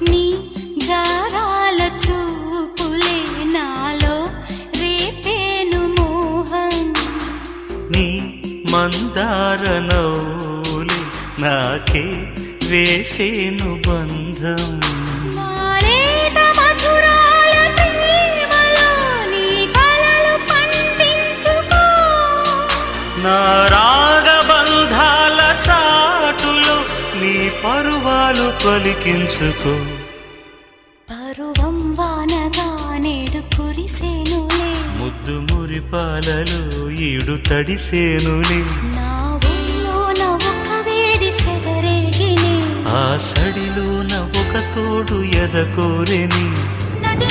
నీ గారాల చూపులే నాలో రేపేను మోహం. నీ మందార నవ్వులే నాకే వేసేను బంధం. నాలేత పరువాలు పలికించుకో. పరువం వానగా నేడు కురిసేనులే. ముద్దు మురిపాలలో ఈడు తడిసేనులే. నా ఒడిలోన ఒక వేడి సెగరేగిని ఆ సడిలోన ఒక తోడు ఎదకోరెని నది